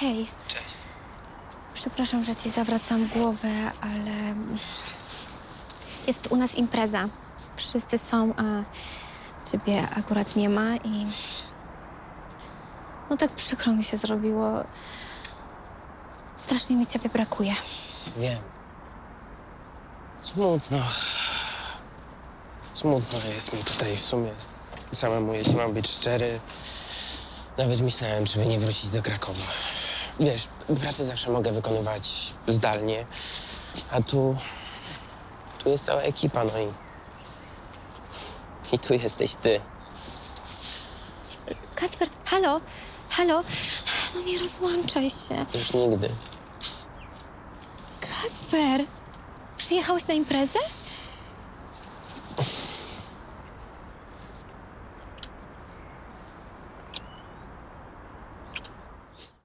Hej, Cześć. przepraszam, że ci zawracam głowę, ale jest u nas impreza. Wszyscy są, a ciebie akurat nie ma i no tak przykro mi się zrobiło. Strasznie mi ciebie brakuje. Wiem. Smutno. Smutno jest mi tutaj w sumie samemu, jeśli mam być szczery. Nawet myślałem, żeby nie wrócić do Krakowa. Wiesz, pracę zawsze mogę wykonywać zdalnie, a tu... tu jest cała ekipa, no i... I tu jesteś ty. Kacper, halo, halo, no nie rozłączaj się. Już nigdy. Kacper, przyjechałeś na imprezę?